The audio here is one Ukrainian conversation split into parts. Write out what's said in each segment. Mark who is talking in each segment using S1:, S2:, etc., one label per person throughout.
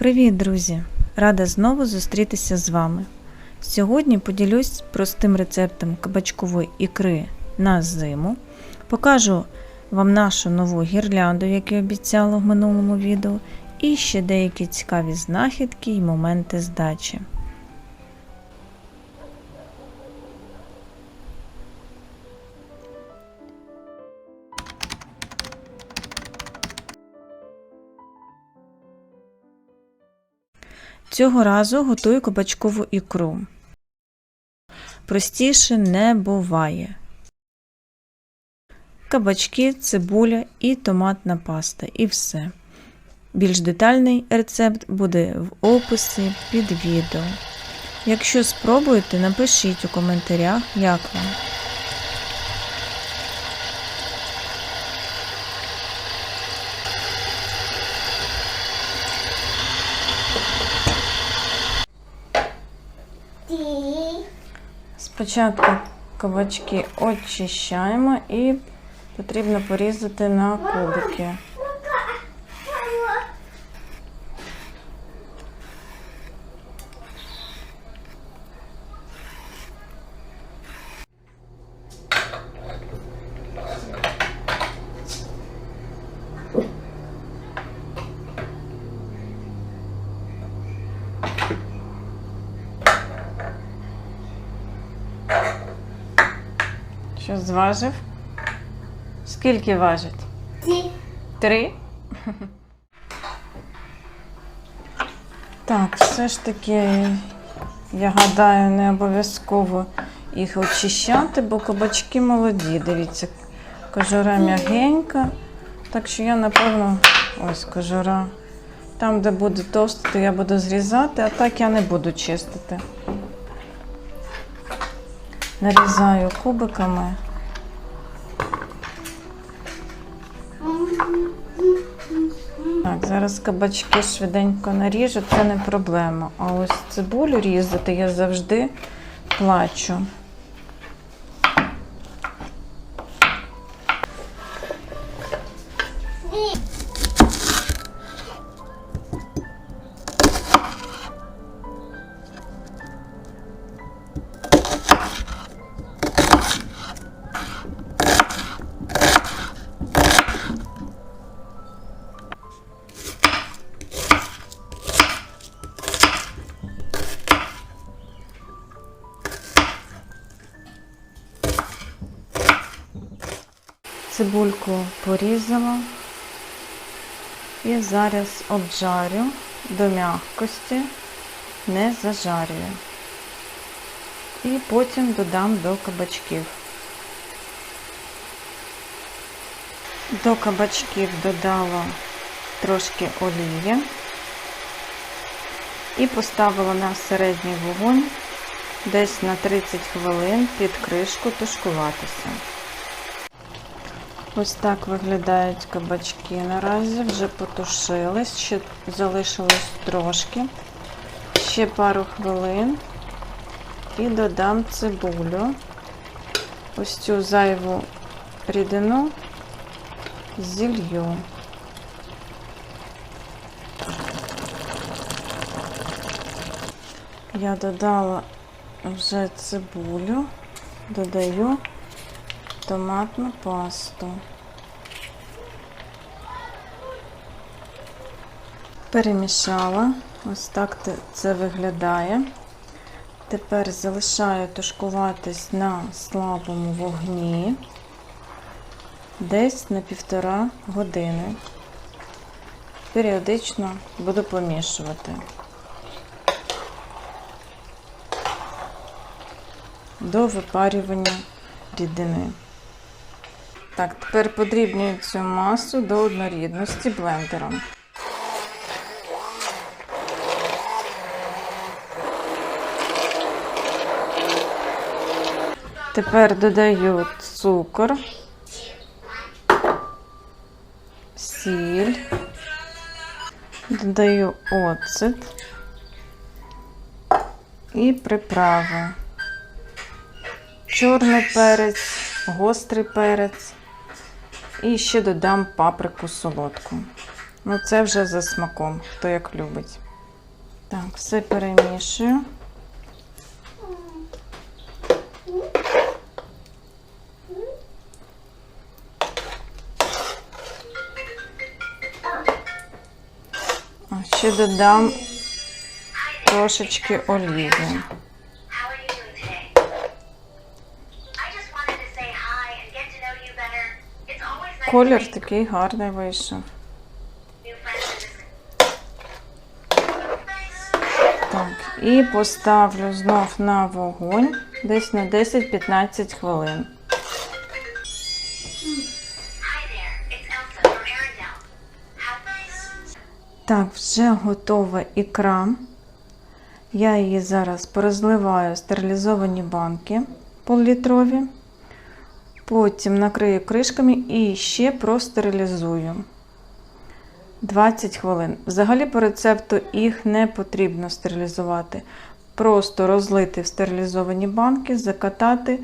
S1: Привіт, друзі! Рада знову зустрітися з вами. Сьогодні поділюсь простим рецептом кабачкової ікри на зиму. Покажу вам нашу нову гірлянду, яку я обіцяла в минулому відео, і ще деякі цікаві знахідки і моменти здачі. Цього разу готую кабачкову ікру. Простіше не буває. Кабачки, цибуля і томатна паста. І все. Більш детальний рецепт буде в описі під відео. Якщо спробуєте, напишіть у коментарях, як вам. Спочатку кабачки очищаємо і потрібно порізати на кубики. Зважив? Скільки важить?
S2: Ті.
S1: Три. Так, все ж таки, я гадаю, не обов'язково їх очищати, бо кабачки молоді. Дивіться, кожура м'ягенька. Так що я, напевно, ось кожура. Там, де буде товсто, то я буду зрізати, а так я не буду чистити. Нарізаю кубиками. Так, зараз кабачки швиденько наріжу, це не проблема. А ось цибулю різати я завжди плачу. Цибульку порізала і зараз обжарю до м'якості, не зажарюю. І потім додам до кабачків. До кабачків додала трошки олії і поставила на середній вогонь десь на 30 хвилин під кришку тушкуватися. Ось так виглядають кабачки наразі, вже потушились, ще залишилось трошки. Ще пару хвилин і додам цибулю. Ось цю зайву рідину зілью. Я додала вже цибулю, додаю томатну пасту. Перемішала, ось так це виглядає. Тепер залишаю тушкуватись на слабому вогні десь на півтора години. Періодично буду помішувати. До випарювання рідини. Так, тепер подрібнюю цю масу до однорідності блендером. Тепер додаю цукор, сіль, додаю оцет і приправи. Чорний перець, гострий перець. І ще додам паприку солодку. Ну, це вже за смаком, хто як любить. Так, все перемішую. Ще додам трошечки олії. Колір такий гарний вийшов. Так, і поставлю знов на вогонь десь на 10-15 хвилин. Так, вже готова ікра. Я її зараз порозливаю в стерилізовані банки пол-літрові. Потім накрию кришками і ще простерилізую 20 хвилин. Взагалі по рецепту їх не потрібно стерилізувати. Просто розлити в стерилізовані банки, закатати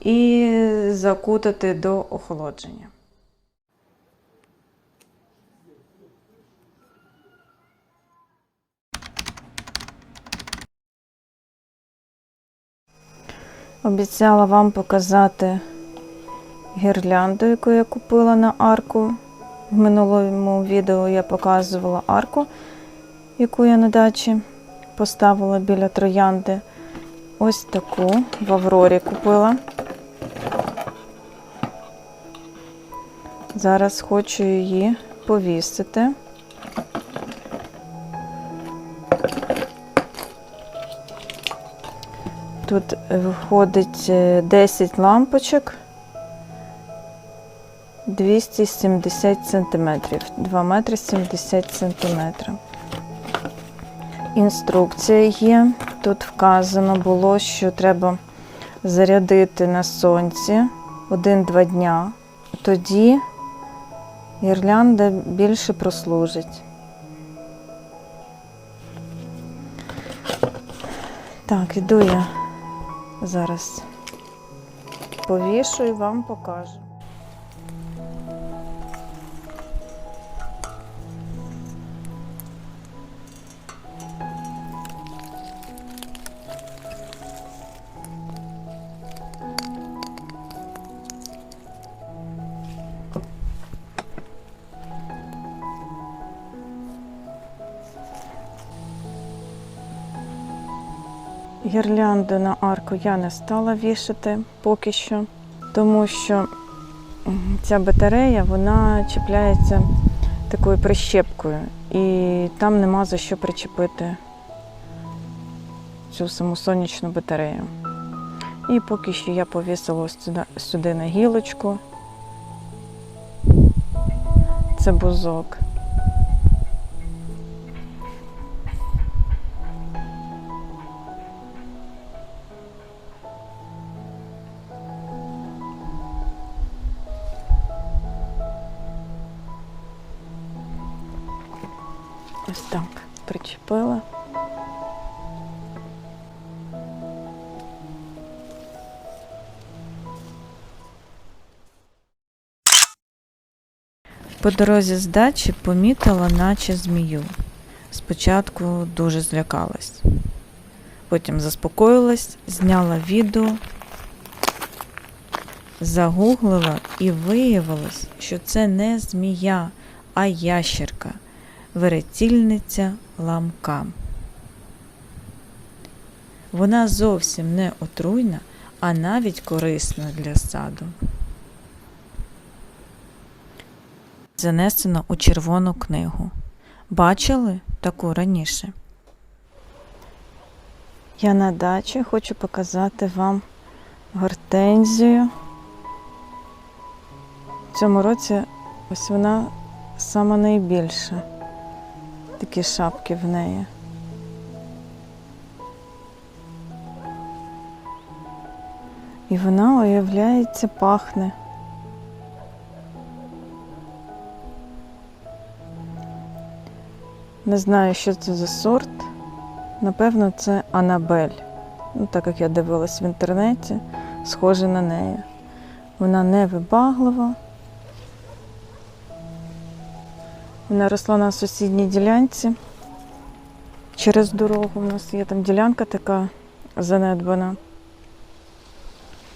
S1: і закутати до охолодження. Обіцяла вам показати гірлянду, яку я купила на арку. В минулому відео я показувала арку, яку я на дачі поставила біля троянди. Ось таку в Аврорі купила. Зараз хочу її повісити. Тут виходить е, 10 лампочок 270 сантиметрів, 2 метри 70 сантиметрів. Інструкція є. Тут вказано було, що треба зарядити на сонці 1-2 дня. Тоді гірлянда більше прослужить. Так, іду я зараз повішу і вам покажу. Гірлянду на арку я не стала вішати поки що, тому що ця батарея вона чіпляється такою прищепкою, і там нема за що причепити цю саму сонячну батарею. І поки що я повісила сюди, сюди на гілочку. Це бузок. Ось так причепила. По дорозі з дачі помітила, наче змію. Спочатку дуже злякалась. Потім заспокоїлась, зняла відео, загуглила і виявилось, що це не змія, а ящерка веретільниця ламка. Вона зовсім не отруйна, а навіть корисна для саду. Занесено у червону книгу. Бачили таку раніше? Я на дачі хочу показати вам гортензію. В цьому році ось вона сама найбільша такі шапки в неї. І вона, уявляється, пахне. Не знаю, що це за сорт. Напевно, це Анабель. Ну, так як я дивилась в інтернеті, схоже на неї. Вона невибаглива. Вона росла на сусідній ділянці. через дорогу. У нас є там ділянка така занедбана.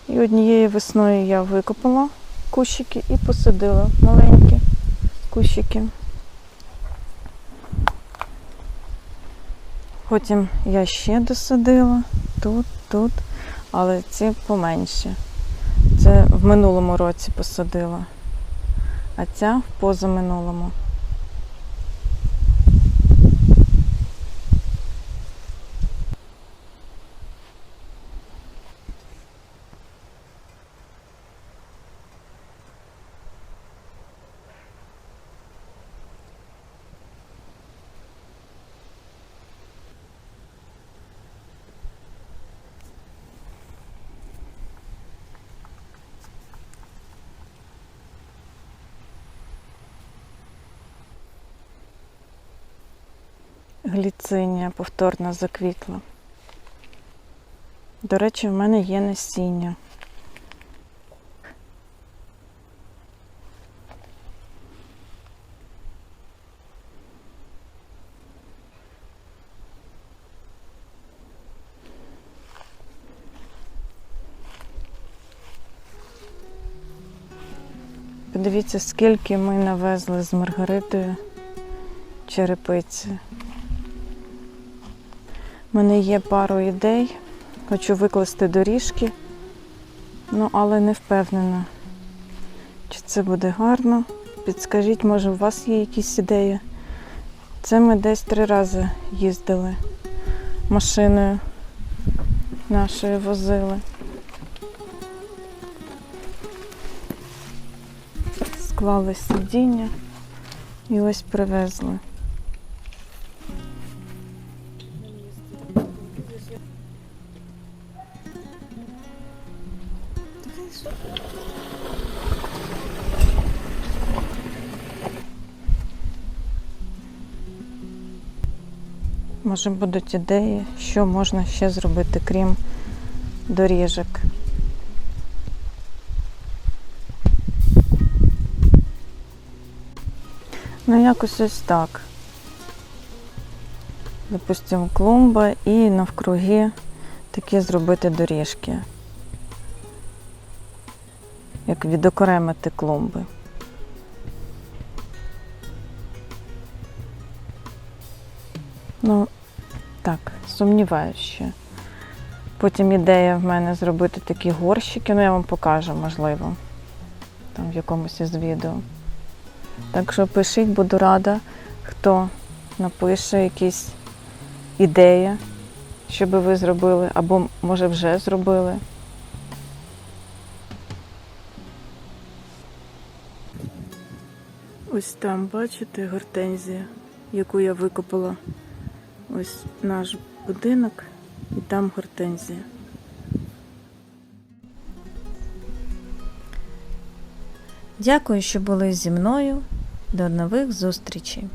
S1: І однією весною я викопала кущики і посадила маленькі кущики. Потім я ще досадила тут, тут, але ці поменші. Це в минулому році посадила, а ця в позаминулому. Гліцинія повторно заквітла. До речі, в мене є насіння. Подивіться, скільки ми навезли з Маргаритою черепиці. У мене є пару ідей. Хочу викласти доріжки, ну але не впевнена, чи це буде гарно. Підскажіть, може, у вас є якісь ідеї? Це ми десь три рази їздили машиною нашою возили. Склали сидіння і ось привезли. Може будуть ідеї, що можна ще зробити, крім доріжок. Ну, якось ось так. Допустимо, клумба і навкруги такі зробити доріжки. Як відокремити клумби. Ну, ще. Потім ідея в мене зробити такі горщики, ну я вам покажу, можливо, там в якомусь із відео. Так що пишіть, буду рада, хто напише якісь ідеї, що би ви зробили, або може вже зробили. Ось там, бачите, гортензія, яку я викопала. Ось наш будинок і там гортензія. Дякую, що були зі мною. До нових зустрічей!